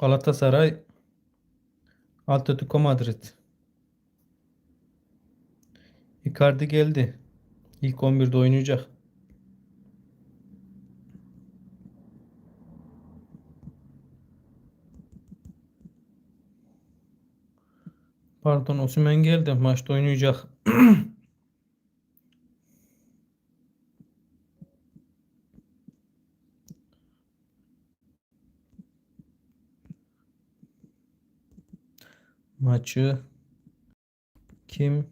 Galatasaray Atletico Madrid. Icardi geldi. İlk 11'de oynayacak. Pardon Osimhen geldi. Maçta oynayacak. Maçı kim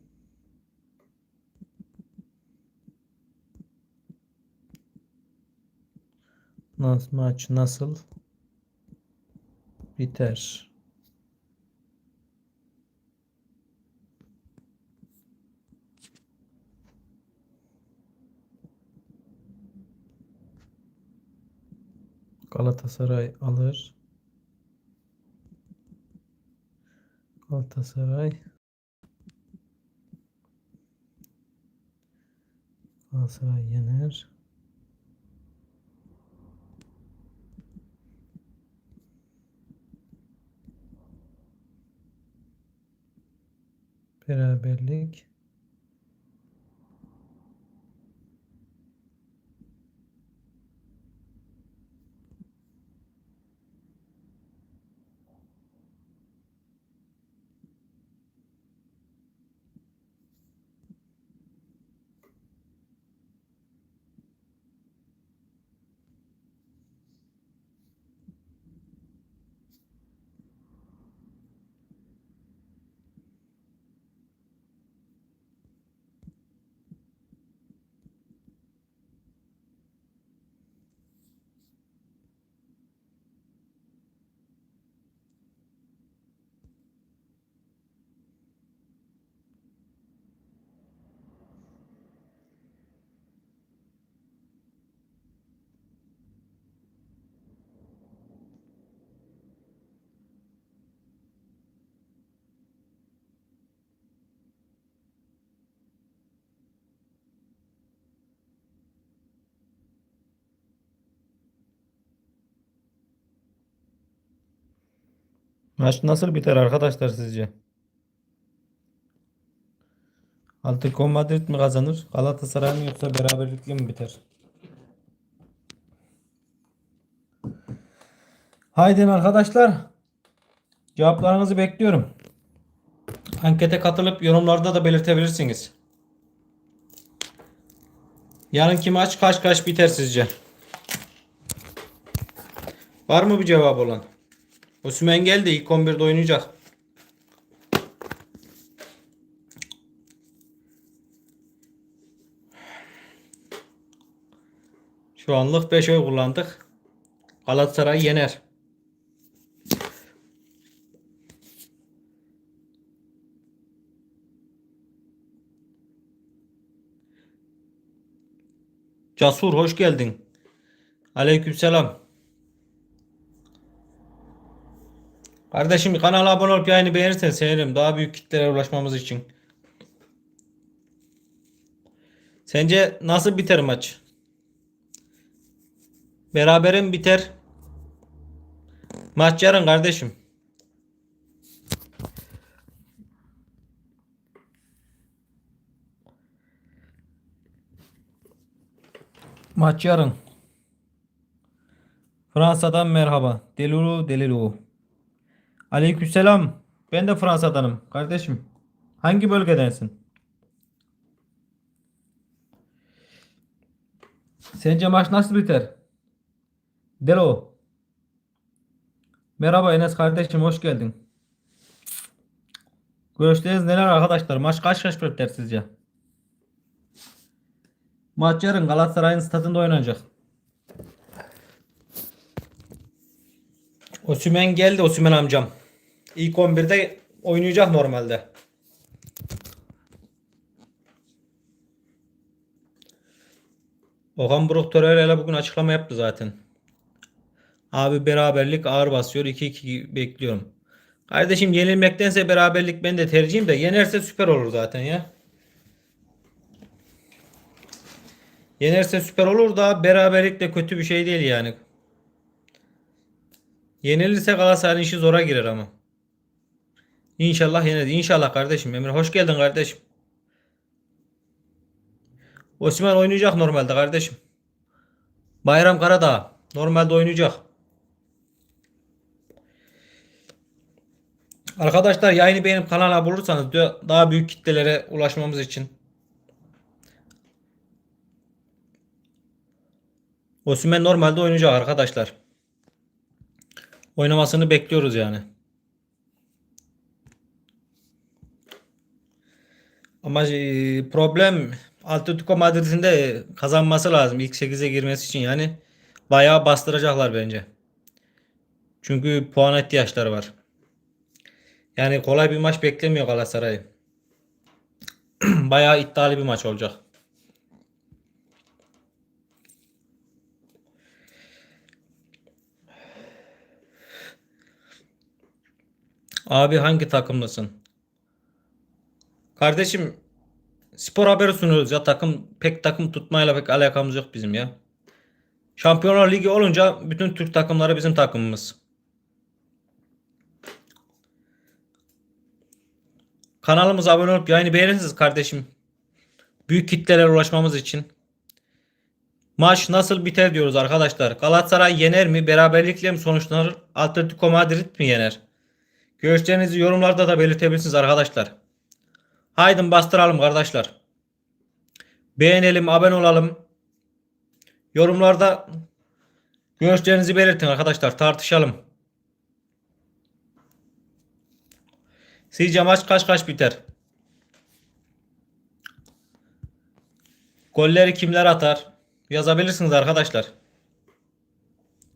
Nasıl maç nasıl biter? Galatasaray alır. Galatasaray Galatasaray yener. Beraberlik Maç nasıl biter arkadaşlar sizce? Atletico Madrid mi kazanır? Galatasaray mı yoksa beraberlikle mi biter? Haydi arkadaşlar. Cevaplarınızı bekliyorum. Ankete katılıp yorumlarda da belirtebilirsiniz. Yarınki maç kaç kaç biter sizce? Var mı bir cevap olan? Osimhen geldi ilk 11'de oynayacak. Şu anlık 5 oy kullandık. Galatasaray yener. Casur hoş geldin. Aleykümselam. Kardeşim kanala abone olup yayını beğenirsen sevinirim. Daha büyük kitlere ulaşmamız için. Sence nasıl biter maç? Berabere mi biter? Maç yarın kardeşim. Maç yarın. Fransa'dan merhaba. Delulu Delulu. Aleykümselam. Ben de Fransa'danım kardeşim. Hangi bölgedensin? Sence maç nasıl biter? Delo. Merhaba Enes kardeşim hoş geldin. Görüşleriniz neler arkadaşlar? Maç kaç kaç biter sizce? Maç yarın Galatasaray'ın stadında oynanacak. Osimhen geldi Osimhen amcam. İlk 11'de oynayacak normalde. Okan Buruk Torreira bugün açıklama yaptı zaten. Abi beraberlik ağır basıyor. 2-2 bekliyorum. Kardeşim yenilmektense beraberlik ben de tercihim de yenerse süper olur zaten ya. Yenerse süper olur da beraberlik de kötü bir şey değil yani. Yenilirse Galatasaray'ın işi zora girer ama. İnşallah yenir. İnşallah kardeşim. Emre hoş geldin kardeşim. Osman oynayacak normalde kardeşim. Bayram Karadağ normalde oynayacak. Arkadaşlar yayını beğenip kanala da- daha büyük kitlelere ulaşmamız için Osimhen normalde oynayacak arkadaşlar. Oynamasını bekliyoruz yani. Ama e, problem Atletico Madrid'in de kazanması lazım ilk 8'e girmesi için yani bayağı bastıracaklar bence. Çünkü puan ihtiyaçları var. Yani kolay bir maç beklemiyor Galatasaray. bayağı iddialı bir maç olacak. Abi hangi takımlısın? Kardeşim spor haberi sunuyoruz ya takım pek takım tutmayla pek alakamız yok bizim ya. Şampiyonlar Ligi olunca bütün Türk takımları bizim takımımız. Kanalımıza abone olup yayını beğenirsiniz kardeşim. Büyük kitlelere ulaşmamız için. Maç nasıl biter diyoruz arkadaşlar. Galatasaray yener mi? Beraberlikle mi sonuçlanır? Atletico Madrid mi yener? Görüşlerinizi yorumlarda da belirtebilirsiniz arkadaşlar. Haydi bastıralım kardeşler. Beğenelim, abone olalım. Yorumlarda görüşlerinizi belirtin arkadaşlar. Tartışalım. Sizce maç kaç kaç biter? Golleri kimler atar? Yazabilirsiniz arkadaşlar.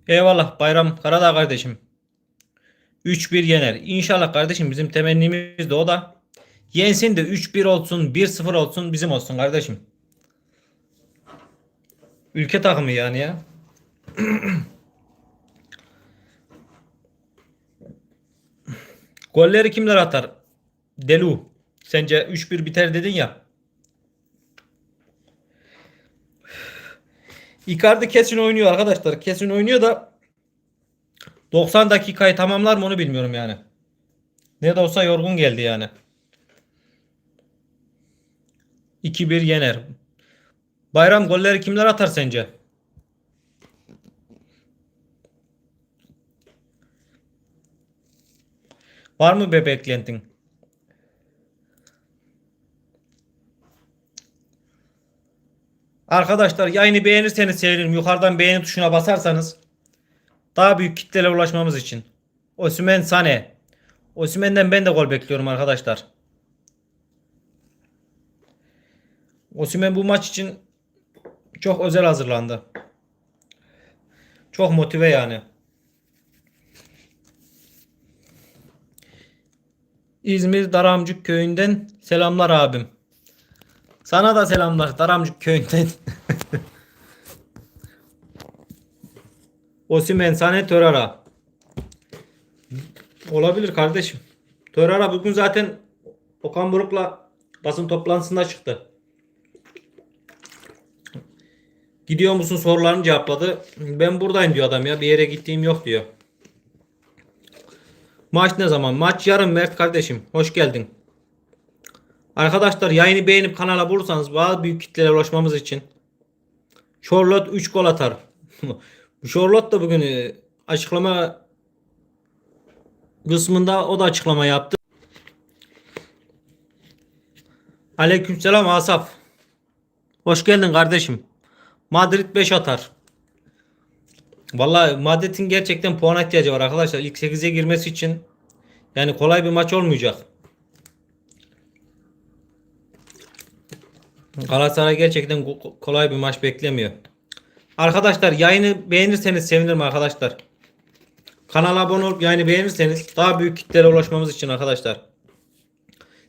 Eyvallah Bayram Karadağ kardeşim. 3-1 yener. İnşallah kardeşim bizim temennimiz de o da. Yensin de 3-1 olsun, 1-0 olsun bizim olsun kardeşim. Ülke takımı yani ya. Golleri kimler atar? Delu. Sence 3-1 biter dedin ya. Icardi kesin oynuyor arkadaşlar. Kesin oynuyor da 90 dakikayı tamamlar mı onu bilmiyorum yani. Ne de olsa yorgun geldi yani. 2-1 yener. Bayram golleri kimler atar sence? Var mı be beklentin? Arkadaşlar yayını beğenirseniz sevinirim. Yukarıdan beğeni tuşuna basarsanız daha büyük kitlelere ulaşmamız için. Osimhen Sane. Osimhen'den ben de gol bekliyorum arkadaşlar. Osimhen bu maç için çok özel hazırlandı. Çok motive yani. İzmir Daramcık köyünden selamlar abim. Sana da selamlar Daramcık köyünden. Osimhen Sane Törara. Olabilir kardeşim. Törara bugün zaten Okan Buruk'la basın toplantısında çıktı. Gidiyor musun sorularını cevapladı. Ben buradayım diyor adam ya. Bir yere gittiğim yok diyor. Maç ne zaman? Maç yarın Mert kardeşim. Hoş geldin. Arkadaşlar yayını beğenip kanala bulursanız daha büyük kitlelere ulaşmamız için Charlotte 3 gol atar. Charlotte da bugün e, açıklama kısmında o da açıklama yaptı. Aleykümselam Asaf. Hoş geldin kardeşim. Madrid 5 atar. Vallahi Madrid'in gerçekten puan ihtiyacı var arkadaşlar. İlk 8'e girmesi için yani kolay bir maç olmayacak. Galatasaray gerçekten ko- kolay bir maç beklemiyor. Arkadaşlar yayını beğenirseniz sevinirim arkadaşlar. Kanala abone olup yayını beğenirseniz daha büyük kitlere ulaşmamız için arkadaşlar.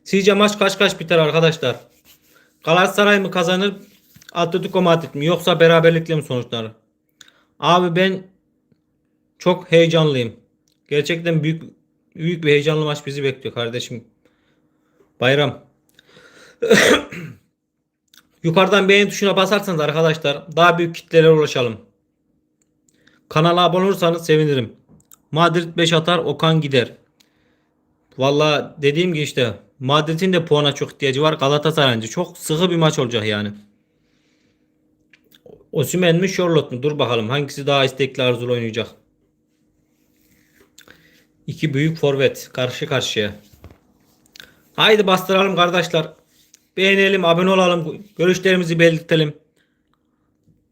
Sizce maç kaç kaç biter arkadaşlar? Galatasaray mı kazanır? Atletico Madrid mi? Yoksa beraberlikle mi sonuçlanır? Abi ben çok heyecanlıyım. Gerçekten büyük büyük bir heyecanlı maç bizi bekliyor kardeşim. Bayram. Yukarıdan beğen tuşuna basarsanız arkadaşlar daha büyük kitlelere ulaşalım. Kanala abone olursanız sevinirim. Madrid 5 atar Okan gider. Valla dediğim gibi işte Madrid'in de puana çok ihtiyacı var. Galatasaray'ın çok sıkı bir maç olacak yani. Osimhen mi Charlotte mu? Dur bakalım hangisi daha istekli arzulu oynayacak. İki büyük forvet karşı karşıya. Haydi bastıralım kardeşler. Beğenelim, abone olalım, görüşlerimizi belirtelim.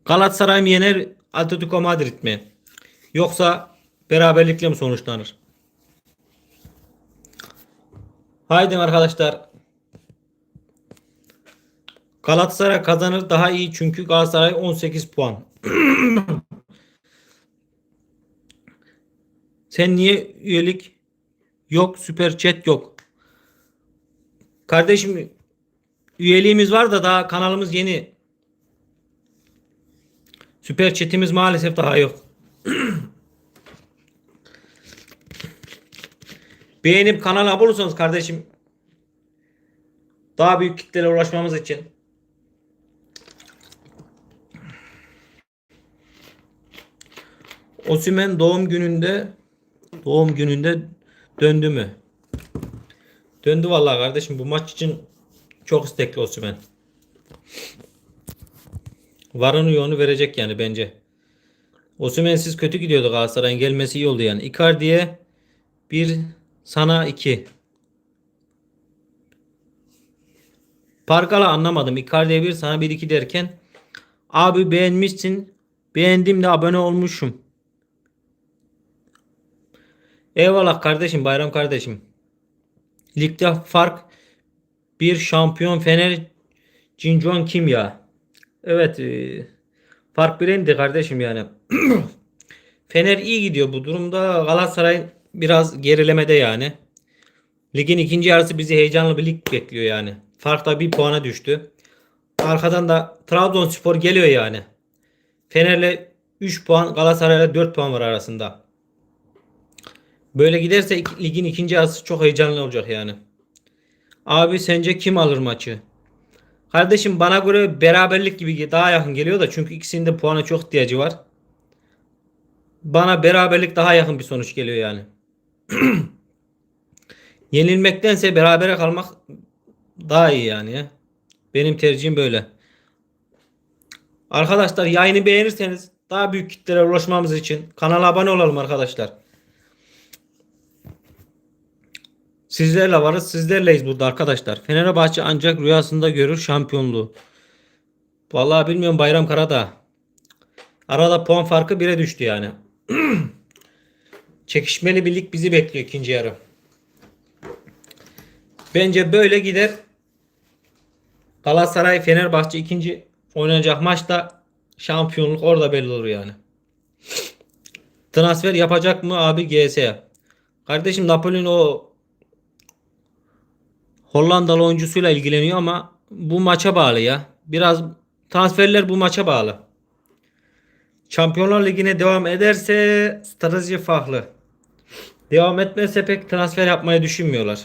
Galatasaray mı yener, Atletico Madrid mi? Yoksa beraberlikle mi sonuçlanır? Haydi arkadaşlar. Galatasaray kazanır daha iyi çünkü Galatasaray 18 puan. Sen niye üyelik yok, süper chat yok? Kardeşim üyeliğimiz var da daha kanalımız yeni. Süper chatimiz maalesef daha yok. Beğenip kanala abone olursanız kardeşim daha büyük kitlere ulaşmamız için Osimen doğum gününde doğum gününde döndü mü? Döndü vallahi kardeşim bu maç için çok istekli Osimen. Varını yoğunu verecek yani bence. Osimhen'siz kötü gidiyordu Galatasaray'ın gelmesi iyi oldu yani. Icardi'ye bir sana iki. Parkala anlamadım. Icardi'ye bir sana bir iki derken abi beğenmişsin. Beğendim de abone olmuşum. Eyvallah kardeşim Bayram kardeşim. Ligde fark bir şampiyon Fener Cinjon kim ya? Evet e, fark birindi kardeşim yani. Fener iyi gidiyor bu durumda. Galatasaray biraz gerilemede yani. Ligin ikinci yarısı bizi heyecanlı bir lig bekliyor yani. Fark da bir puana düştü. Arkadan da Trabzonspor geliyor yani. Fener'le 3 puan Galatasaray'la 4 puan var arasında. Böyle giderse ligin ikinci yarısı çok heyecanlı olacak yani. Abi sence kim alır maçı? Kardeşim bana göre beraberlik gibi daha yakın geliyor da çünkü ikisinin de puana çok ihtiyacı var. Bana beraberlik daha yakın bir sonuç geliyor yani. Yenilmektense berabere kalmak daha iyi yani ya. Benim tercihim böyle. Arkadaşlar yayını beğenirseniz daha büyük kitlere ulaşmamız için kanala abone olalım arkadaşlar. Sizlerle varız, sizlerleyiz burada arkadaşlar. Fenerbahçe ancak rüyasında görür şampiyonluğu. Vallahi bilmiyorum Bayram Karadağ. Arada puan farkı 1'e düştü yani. Çekişmeli bir lig bizi bekliyor ikinci yarı. Bence böyle gider. Galatasaray Fenerbahçe ikinci oynanacak maçta şampiyonluk orada belli olur yani. Transfer yapacak mı abi GS'ye? Kardeşim Napoli'nin o Hollandalı oyuncusuyla ilgileniyor ama bu maça bağlı ya. Biraz transferler bu maça bağlı. Şampiyonlar Ligi'ne devam ederse strateji farklı. Devam etmezse pek transfer yapmayı düşünmüyorlar.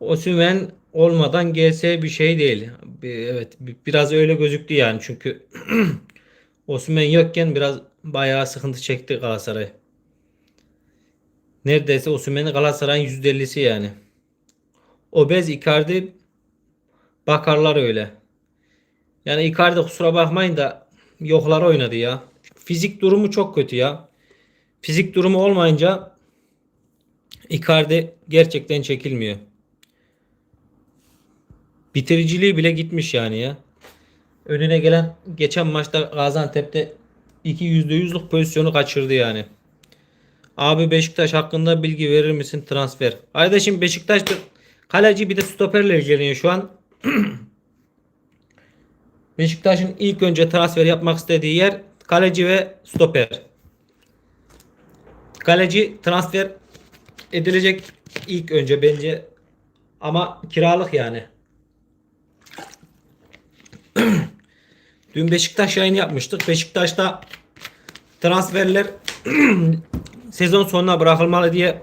Osimhen olmadan GS bir şey değil. Evet bir- biraz öyle gözüktü yani çünkü Osimhen yokken biraz bayağı sıkıntı çekti Galatasaray. Neredeyse Osimhen'in Galatasaray'ın %50'si yani. Obez Icardi bakarlar öyle. Yani Icardi kusura bakmayın da yoklara oynadı ya. Fizik durumu çok kötü ya. Fizik durumu olmayınca Icardi gerçekten çekilmiyor. Bitiriciliği bile gitmiş yani ya. Önüne gelen geçen maçta Gaziantep'te iki %100'lük pozisyonu kaçırdı yani. Abi Beşiktaş hakkında bilgi verir misin transfer? Kardeşim Beşiktaş'ta kaleci bir de stoperle ilgileniyor şu an. Beşiktaş'ın ilk önce transfer yapmak istediği yer kaleci ve stoper. Kaleci transfer edilecek ilk önce bence ama kiralık yani. Dün Beşiktaş yayını yapmıştık. Beşiktaş'ta transferler sezon sonuna bırakılmalı diye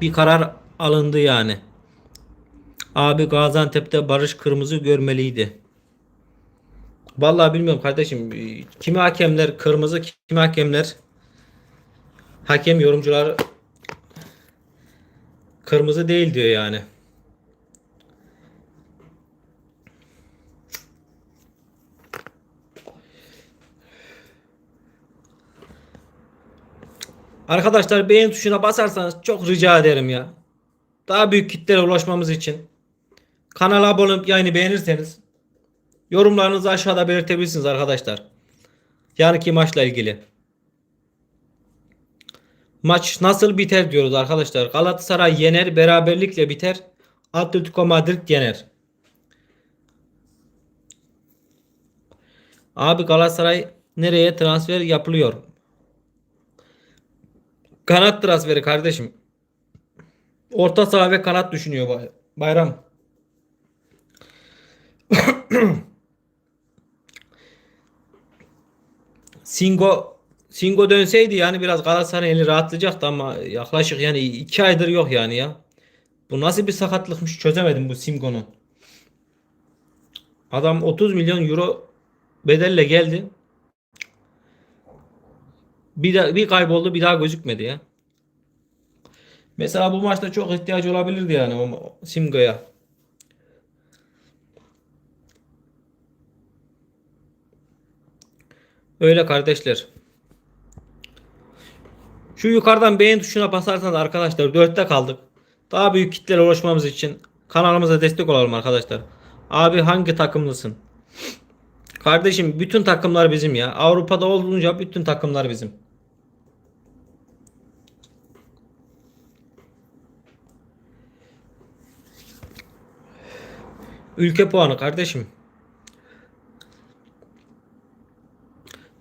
bir karar alındı yani. Abi Gaziantep'te Barış Kırmızı görmeliydi. Vallahi bilmiyorum kardeşim. Kimi hakemler kırmızı, kimi hakemler Hakem yorumcular kırmızı değil diyor yani. Arkadaşlar beğen tuşuna basarsanız çok rica ederim ya. Daha büyük kitlere ulaşmamız için kanala abone olup yayını beğenirseniz yorumlarınızı aşağıda belirtebilirsiniz arkadaşlar. Yarınki maçla ilgili. Maç nasıl biter diyoruz arkadaşlar. Galatasaray yener, beraberlikle biter. Atletico Madrid yener. Abi Galatasaray nereye transfer yapılıyor? Kanat transferi kardeşim. Orta saha ve kanat düşünüyor Bay- Bayram. Singo Singo dönseydi yani biraz Galatasaray eli rahatlayacaktı ama yaklaşık yani iki aydır yok yani ya. Bu nasıl bir sakatlıkmış çözemedim bu Singo'nun. Adam 30 milyon euro bedelle geldi. Bir, daha, bir kayboldu bir daha gözükmedi ya. Mesela bu maçta çok ihtiyacı olabilirdi yani o Simgo'ya. Öyle kardeşler. Şu yukarıdan beğen tuşuna basarsanız arkadaşlar 4'te kaldık. Daha büyük kitlere ulaşmamız için kanalımıza destek olalım arkadaşlar. Abi hangi takımlısın? Kardeşim bütün takımlar bizim ya. Avrupa'da olunca bütün takımlar bizim. Ülke puanı kardeşim.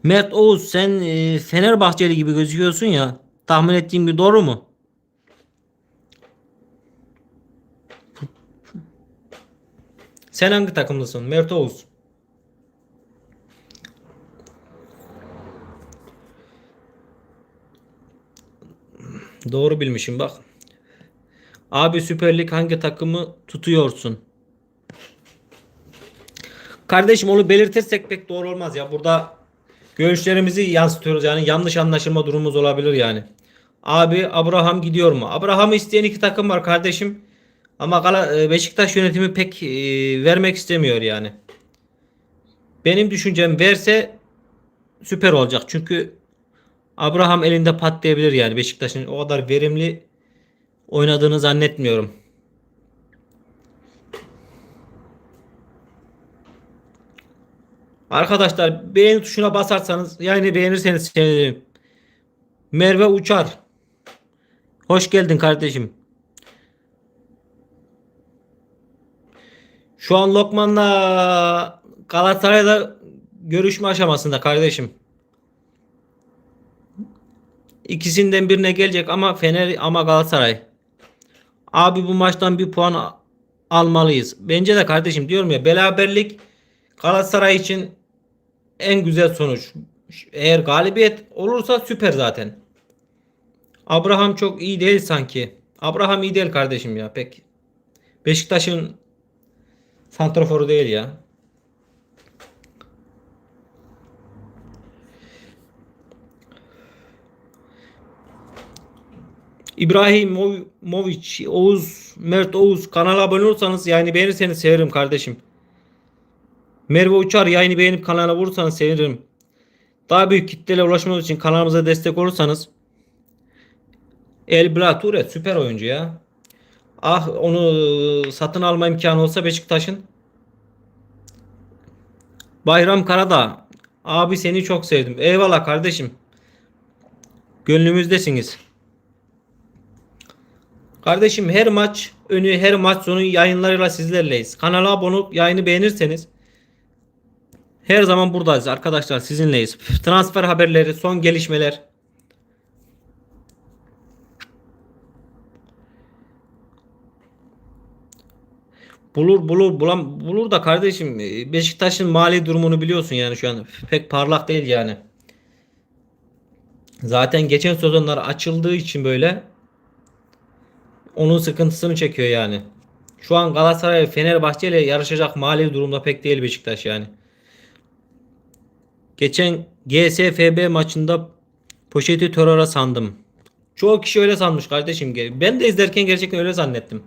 Mert Oğuz sen e, Fenerbahçeli gibi gözüküyorsun ya. Tahmin ettiğim bir doğru mu? Sen hangi takımlısın? Mert Oğuz. Doğru bilmişim bak. Abi Süper Lig hangi takımı tutuyorsun? Kardeşim onu belirtirsek pek doğru olmaz ya. Burada görüşlerimizi yansıtıyoruz yani yanlış anlaşılma durumumuz olabilir yani. Abi Abraham gidiyor mu? Abraham'ı isteyen iki takım var kardeşim. Ama e, Beşiktaş yönetimi pek e, vermek istemiyor yani. Benim düşüncem verse süper olacak. Çünkü Abraham elinde patlayabilir yani Beşiktaş'ın o kadar verimli oynadığını zannetmiyorum. Arkadaşlar beğeni tuşuna basarsanız yani beğenirseniz sevinirim. Merve Uçar. Hoş geldin kardeşim. Şu an Lokman'la Galatasaray'la görüşme aşamasında kardeşim. İkisinden birine gelecek ama Fener ama Galatasaray. Abi bu maçtan bir puan almalıyız. Bence de kardeşim diyorum ya beraberlik Galatasaray için en güzel sonuç. Eğer galibiyet olursa süper zaten. Abraham çok iyi değil sanki. Abraham iyi değil kardeşim ya pek. Beşiktaş'ın santraforu değil ya. İbrahim Moviç, Oğuz, Mert Oğuz kanala abone olursanız yani beğenirseniz sevinirim kardeşim. Merve Uçar yayını beğenip kanala vurursanız sevinirim. Daha büyük kitlelere ulaşmamız için kanalımıza destek olursanız El Blature süper oyuncu ya. Ah onu satın alma imkanı olsa Beşiktaş'ın. Bayram Karadağ. Abi seni çok sevdim. Eyvallah kardeşim. Gönlümüzdesiniz. Kardeşim her maç önü her maç sonu yayınlarıyla sizlerleyiz. Kanala abone olup yayını beğenirseniz her zaman buradayız arkadaşlar sizinleyiz. Transfer haberleri, son gelişmeler. Bulur bulur bulam bulur da kardeşim e, Beşiktaş'ın mali durumunu biliyorsun yani şu an pek parlak değil yani. Zaten geçen sezonlar açıldığı için böyle onun sıkıntısını çekiyor yani. Şu an Galatasaray Fenerbahçe ile yarışacak mali durumda pek değil Beşiktaş yani. Geçen GSFB maçında poşeti Torara sandım. Çoğu kişi öyle sanmış kardeşim. Ben de izlerken gerçekten öyle zannettim.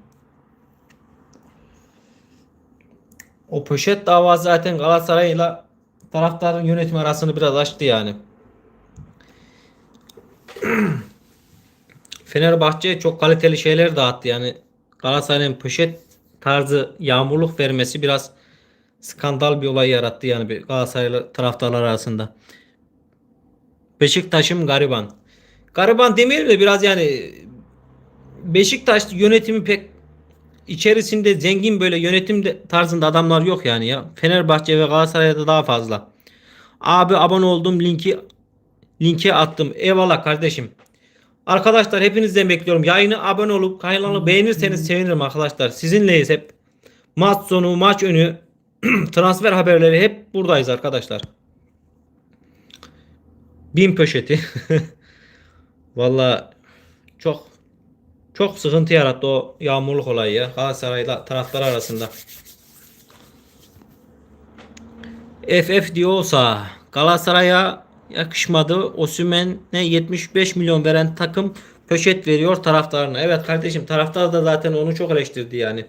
O poşet davası zaten Galatasaray'la taraftarın yönetimi arasını biraz açtı yani. Fenerbahçe çok kaliteli şeyler dağıttı yani. Galatasaray'ın poşet tarzı yağmurluk vermesi biraz skandal bir olay yarattı yani bir Galatasaraylı taraftarlar arasında. Beşiktaş'ım gariban. Gariban demeyelim de biraz yani Beşiktaş yönetimi pek içerisinde zengin böyle yönetim tarzında adamlar yok yani ya. Fenerbahçe ve Galatasaray'da daha fazla. Abi abone oldum linki linki attım. Eyvallah kardeşim. Arkadaşlar hepinizden bekliyorum. Yayını abone olup kanalı beğenirseniz sevinirim arkadaşlar. Sizinleyiz hep. Maç sonu, maç önü, transfer haberleri hep buradayız arkadaşlar. Bin poşeti. Valla çok çok sıkıntı yarattı o yağmurluk olayı ya Galatasaray'la taraftar arasında. FF diyorsa Galatasaray'a yakışmadı. Osimhen'e 75 milyon veren takım poşet veriyor taraftarına. Evet kardeşim taraftar da zaten onu çok eleştirdi yani.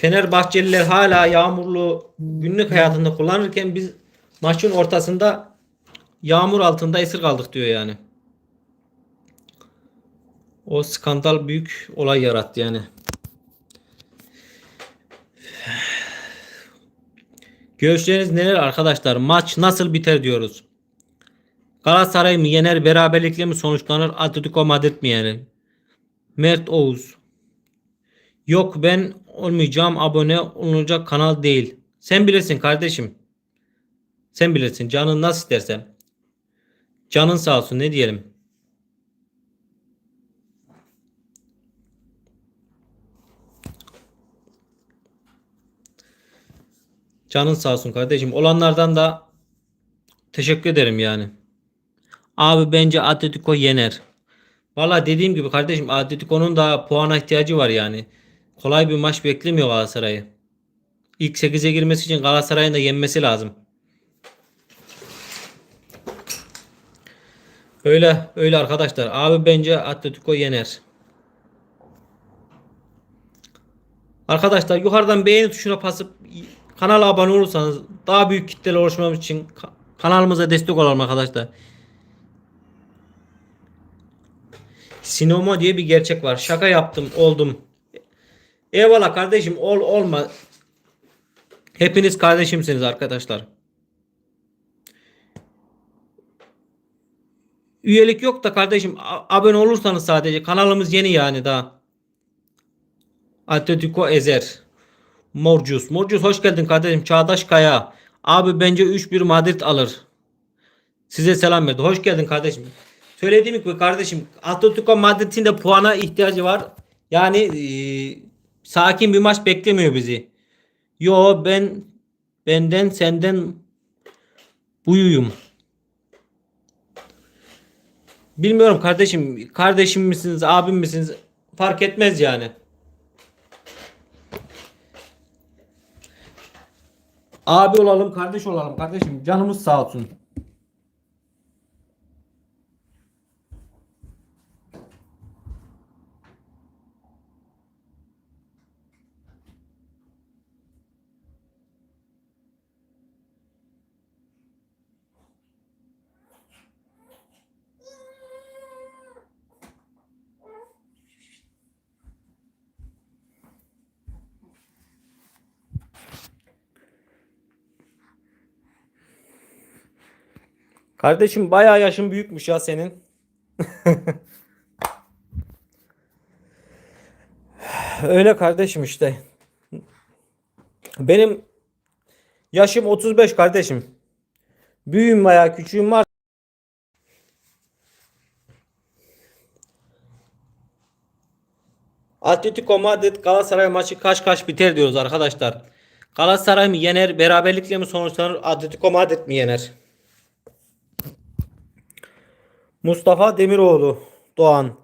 Fenerbahçeliler hala yağmurlu günlük hayatında kullanırken biz maçın ortasında yağmur altında esir kaldık diyor yani. O skandal büyük olay yarattı yani. Görüşleriniz neler arkadaşlar? Maç nasıl biter diyoruz. Galatasaray mı yener, beraberlikle mi sonuçlanır, Atletico Madrid mi yener? Mert Oğuz. Yok ben olmayacağım abone olunacak kanal değil. Sen bilirsin kardeşim. Sen bilirsin canın nasıl istersen. Canın sağ olsun ne diyelim. Canın sağ olsun kardeşim. Olanlardan da teşekkür ederim yani. Abi bence Atletico yener. Valla dediğim gibi kardeşim Atletico'nun da puana ihtiyacı var yani. Kolay bir maç beklemiyor Galatasaray'ı. İlk 8'e girmesi için Galatasaray'ın da yenmesi lazım. Öyle öyle arkadaşlar. Abi bence Atletico yener. Arkadaşlar yukarıdan beğeni tuşuna basıp kanala abone olursanız daha büyük kitleli oluşmamız için ka- kanalımıza destek olalım arkadaşlar. Sinoma diye bir gerçek var. Şaka yaptım, oldum. Eyvallah kardeşim, ol olma. Hepiniz kardeşimsiniz arkadaşlar. Üyelik yok da kardeşim abone olursanız sadece kanalımız yeni yani daha. Atletico Ezer. Morcus. Morcus hoş geldin kardeşim. Çağdaş Kaya. Abi bence 3-1 Madrid alır. Size selam verdi. Hoş geldin kardeşim. Söylediğim gibi kardeşim Atletico Madrid'in de puana ihtiyacı var. Yani eee, sakin bir maç beklemiyor bizi. Yo ben benden senden buyuyum. Bilmiyorum kardeşim. Kardeşim misiniz, abim misiniz? Fark etmez yani. Abi olalım, kardeş olalım kardeşim. Canımız sağ olsun. Kardeşim bayağı yaşın büyükmüş ya senin. Öyle kardeşim işte. Benim yaşım 35 kardeşim. Büyüğüm veya küçüğüm var. Atletico Madrid Galatasaray maçı kaç kaç biter diyoruz arkadaşlar. Galatasaray mı yener, beraberlikle mi sonuçlanır, Atletico Madrid mi yener? Mustafa Demiroğlu Doğan.